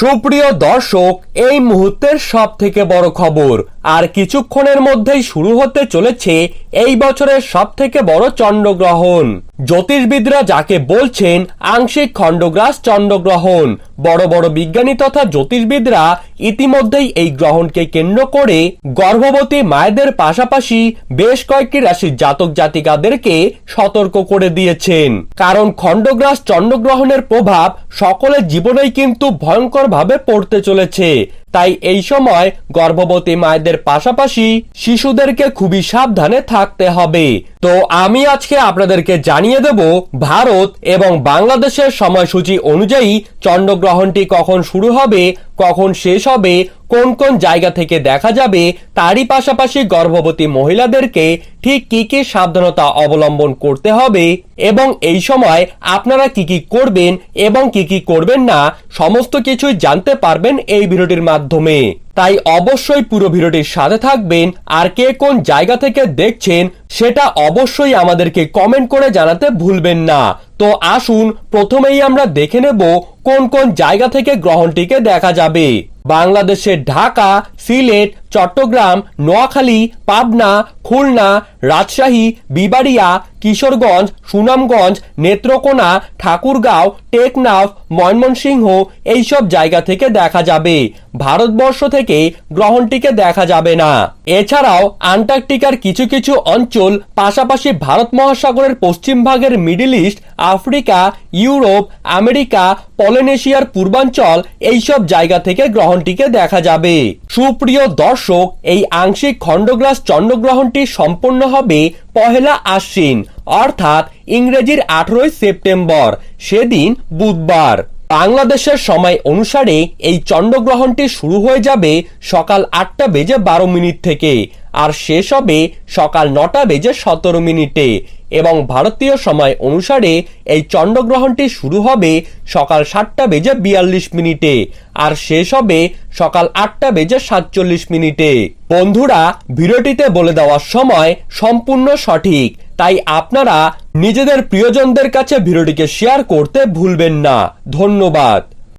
সুপ্রিয় দর্শক, এই মুহূর্তের সব থেকে বড় খবর। আর কিছুক্ষণের মধ্যেই শুরু হতে চলেছে এই বছরের সব থেকে বড় চন্দ্রগ্রহণ। জ্যোতিষবিদরা যাকে বলছেন, আংশিক খণ্ডগ্রাস চন্দ্রগ্রহণ। বড় বড় বিজ্ঞানী তথা জ্যোতিষবিদরা ইতিমধ্যেই এই গ্রহণকে কেন্দ্র করে গর্ভবতী মায়েদের পাশাপাশি বেশ কয়েকটি রাশির জাতক জাতিকাদেরকে সতর্ক করে দিয়েছেন। কারণ খণ্ডগ্রাস চন্দ্রগ্রহণের প্রভাব সকলের জীবনেই কিন্তু ভয়ঙ্করভাবে পড়তে চলেছে। তাই এই সময় গর্ভবতী মায়েদের পাশাপাশি শিশুদেরকে খুবই সাবধানে থাকতে হবে। তো আমি আজকে আপনাদেরকে জানিয়ে দেব, ভারত এবং বাংলাদেশের সময়সূচি অনুযায়ী চন্দ্রগ্রহণটি কখন শুরু হবে, কখন শেষ হবে, কোন কোন জায়গা থেকে দেখা যাবে, তারই পাশাপাশি গর্ভবতী মহিলাদেরকে ঠিক কি কি সাবধানতা অবলম্বন করতে হবে এবং এই সময় আপনারা কি কি করবেন এবং কি কি করবেন না, সমস্ত কিছুই জানতে পারবেন এই ভিডিওটির মাধ্যমে। তাই অবশ্যই পুরো ভিডিওটির সাথে থাকবেন আর কে কোন জায়গা থেকে দেখছেন সেটা অবশ্যই আমাদেরকে কমেন্ট করে জানাতে ভুলবেন না। তো আসুন, প্রথমেই আমরা দেখে নেব কোন কোন জায়গা থেকে গ্রহণটিকে দেখা যাবে। বাংলাদেশের ঢাকা, সিলেট চট্টগ্রাম, নোয়াখালী, পাবনা, খুলনা, রাজশাহী, বিবাড়িয়া, কিশোরগঞ্জ, সুনামগঞ্জ, নেত্রকোনা, ঠাকুরগাঁও, টেকনাফ, ময়মনসিংহ এইসব জায়গা থেকে দেখা যাবে। ভারতবর্ষ থেকে গ্রহণটিকে দেখা যাবে না। এছাড়াও আন্টার্কটিকার কিছু কিছু অঞ্চল, পাশাপাশি ভারত মহাসাগরের পশ্চিম ভাগের Middle East, Africa, Europe, America, পলিনেশিয়ার পূর্বাঞ্চল এইসব জায়গা থেকে গ্রহণটিকে দেখা যাবে। সুপ্রিয় দর্শক, এই আংশিক খণ্ডগ্রাস চন্দ্রগ্রহণটি সম্পন্ন হবে পহেলা আশ্বিন, অর্থাৎ ইংরেজির আঠেরোই সেপ্টেম্বর, সেদিন বুধবার। বাংলাদেশের সময় অনুসারে এই চন্দ্রগ্রহণটি শুরু হয়ে যাবে সকাল আটটা বেজে বারো মিনিট থেকে, আর শেষ হবে সকাল নটা বেজে সতেরো মিনিটে। এবং ভারতীয় সময় অনুসারে এই চন্দ্রগ্রহণটি শুরু হবে সকাল সাতটা বেজে বিয়াল্লিশ মিনিটে, আর শেষ হবে সকাল আটটা বেজে সাতচল্লিশ মিনিটে। বন্ধুরা, ভিডিওটিতে বলে দেওয়ার সময় সম্পূর্ণ সঠিক। তাই আপনারা নিজেদের প্রিয়জনদের কাছে ভিডিওটিকে শেয়ার করতে ভুলবেন না। ধন্যবাদ।